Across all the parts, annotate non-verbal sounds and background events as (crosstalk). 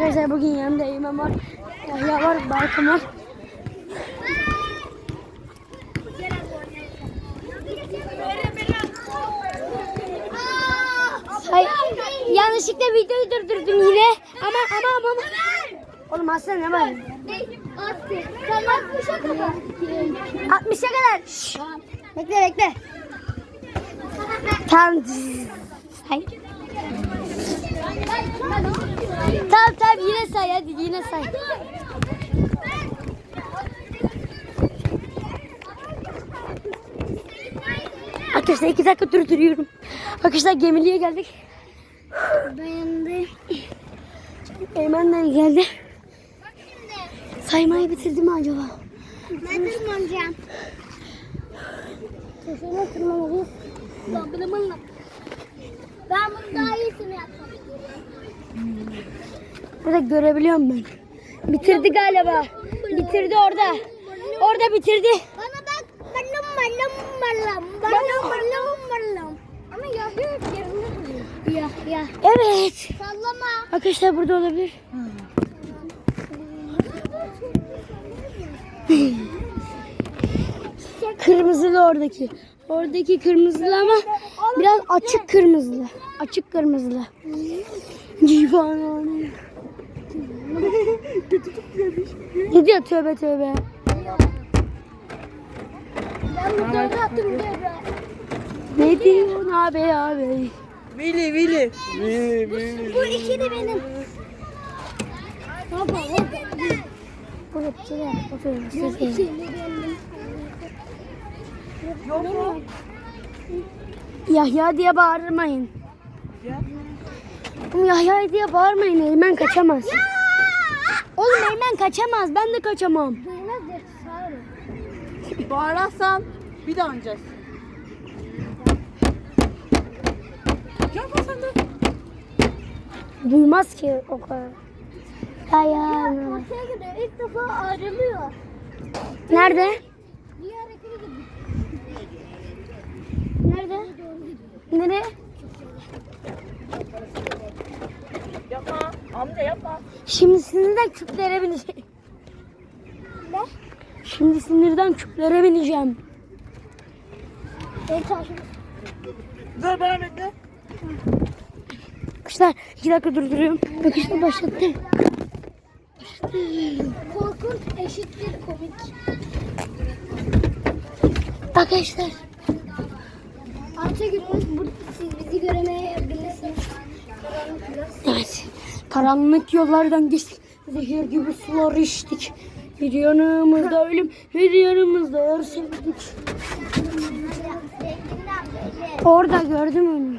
Arkadaşlar bugün yanımda Eymen var. Yahya var, Barkın var. Hay, yanlışlıkla videoyu durdurdum yine. Ama ama ama. ama. Oğlum aslında ne var? Attı. Sen 60'a kadar. 60'a kadar. Şşş. Bekle bekle. Tamam. Say. Tamam tamam yine say hadi yine say. Arkadaşlar iki dakika durduruyorum. Arkadaşlar gemiliğe geldik. Dayandı. Eymenler geldi. Saymayı bitirdi mi acaba? Ben tırmanacağım. Köşene tırmanalım. Ben bunu Ben daha iyisini yapmam. Burada görebiliyorum ben. Bitirdi galiba. Bitirdi orada. Orada bitirdi. Bana bak. Balım balım balım. Balım balım balım. Ama yerinde duruyor. Ya ya. Evet. Sallama. Arkadaşlar burada olabilir. Kırmızılı oradaki. Oradaki kırmızılı ama biraz açık kırmızılı. Açık kırmızılı. Civanane. ne diyor tövbe tövbe. Ben burada attım diyor. Ne diyorsun abi abi? Veli Veli. Veli Veli. Bu iki de benim. Baba. Burada bir şeyler oturuyor. Bu Siz benim. Yok mu? Yahya diye bağırmayın. Ya. Oğlum Yahya diye bağırmayın. Eymen kaçamaz. Oğlum Eymen kaçamaz. Ben de kaçamam. Duymaz ya sağırım. Bağırarsan bir daha oynayacağız. Yapma sen de. Duymaz ki o kadar. Yahya. Ortaya gidiyor. İlk defa ayrılıyor. Nerede? Nerede? Nereye? Yapma. Amca yapma. Şimdi sinirden küplere bineceğim. Ne? Şimdi sinirden küplere bineceğim. Ben taşım. Dur bana bekle. Arkadaşlar iki dakika durduruyorum. Arkadaşlar başlattım. Korkunç eşittir komik. Arkadaşlar. Alta giriyoruz. Burada siz bizi göremeyebilirsiniz. Karanlık biraz. Evet. Karanlık yollardan geçtik. Zehir gibi sular içtik. Bir yanımızda ölüm, bir yanımızda yar sevdik. Orada gördüm onu.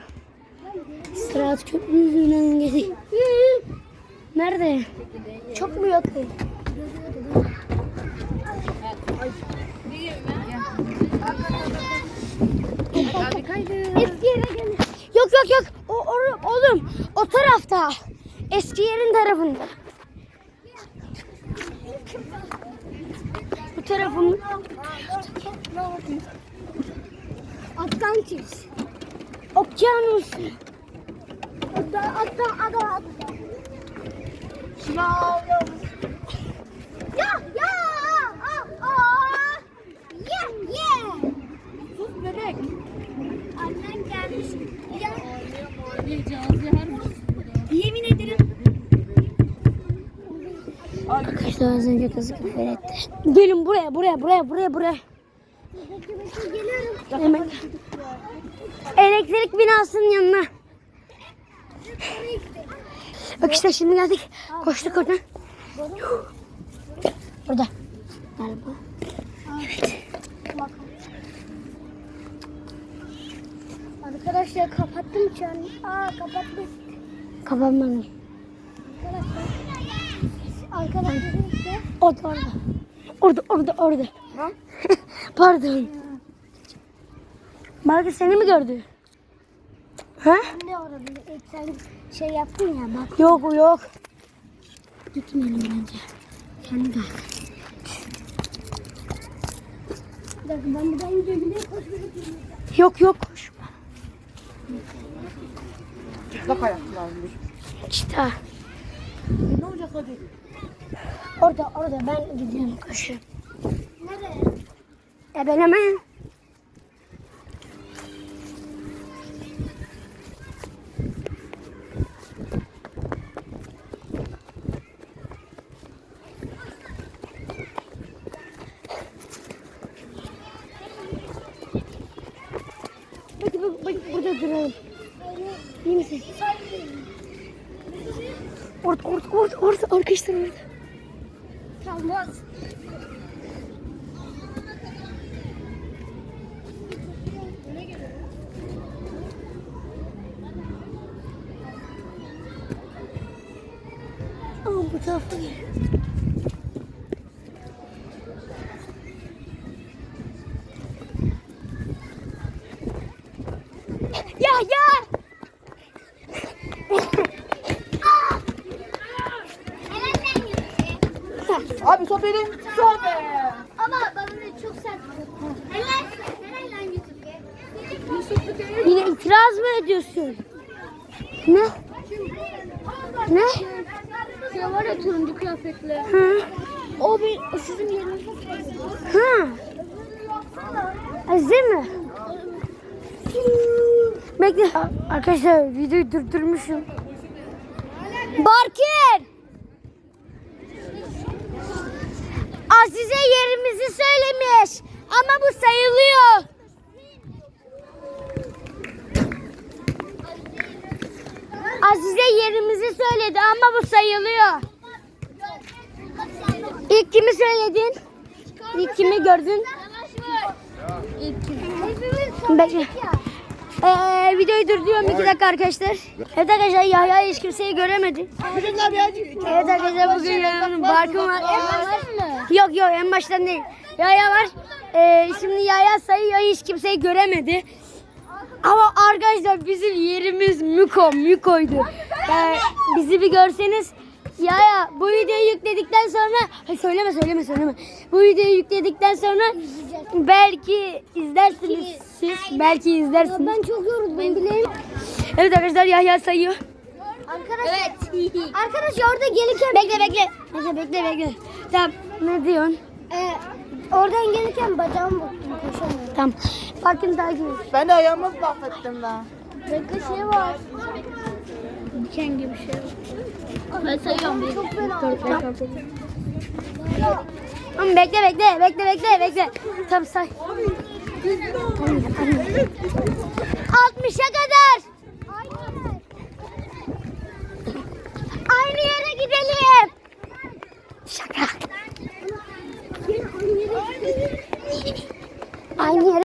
Sırat köprüsünden geçtik. Nerede? Çok mu yakın? Eski yere. Yok yok yok. O, o- oğlum o tarafta. Eski yerin tarafında. Bu tarafın Atlantis. okyanus. Hatta. Şınav yavrum. Ya ya. Az önce kızı küfür etti. Gelin buraya buraya buraya buraya buraya. Geliyorum. Hemen. Elektrik binasının yanına. Bak işte şimdi geldik. Koştuk oradan. Burada. Galiba. Arkadaşlar kapattım şu an. Aa kapattım. Kapanmadım. Arkadaşlar. Arkadaşlar. Orada orada. Orada orada orada. (laughs) Pardon. Marka seni mi gördü? Ha? Ne orada? E, Sen şey yaptın ya bak. Yok yok. Gitmeyelim bence. Kendi gel. Bir dakika ben buradan. Koşuyorum. Yok yok. Koşma. çıplak ayaklılar. İşte. Ne olacak hadi? Orada orada ben gidiyorum koşuyorum. Nereye? Ebeleme. Bak bak bak burada duralım. İyi misin? Orada orada orada orada arkadaşlar orada. Kalmaz. Aa bu tarafa gel. Ya ya. Helal sen Yusuf. Abi top eli. Top be. Ama bana çok sert. Helal helal lan Yusuf. Yusuf Yine itiraz mı ediyorsun? Ne? Ne? Şey var ya turuncu kıyafetli. Hı. O bir sizin yerinize Hı. Aziz mi? Bekle. Arkadaşlar videoyu durdurmuşum. Barkin! Azize yerimizi söylemiş. Ama bu sayılıyor. Azize yerimizi söyledi ama bu sayılıyor. İlk kimi söyledin? İlk kimi gördün? Bekle. Ee, videoyu durduruyorum iki dakika arkadaşlar. Evet arkadaşlar Yahya hiç kimseyi göremedi. Evet arkadaşlar bugün yanımda Barkın var. Yok yok en baştan değil. Yahya var. Ee, şimdi Yahya sayıyor hiç kimseyi göremedi. Ama arkadaşlar bizim yerimiz Müko, Müko'ydu. Ee, bizi bir görseniz ya ya bu videoyu yükledikten sonra Hayır, söyleme söyleme söyleme. Bu videoyu yükledikten sonra belki izlersiniz siz. Belki izlersiniz. Ben çok yoruldum bileyim. Evet arkadaşlar Yahya sayıyor. Arkadaş. Evet. (laughs) Arkadaş orada gelirken Bekle bekle. Bekle bekle bekle. Tamam ne diyorsun? Ee, oradan gelirken bacağım burktum koşamıyorum. Tamam. Bakın takip et. Ben de ayağımı mahvettim daha. Bekle şey var. Diken gibi şey var. Ben sayıyorum. Bir, çok fena. Tamam bekle bekle bekle bekle bekle. Tamam say. 60'a kadar.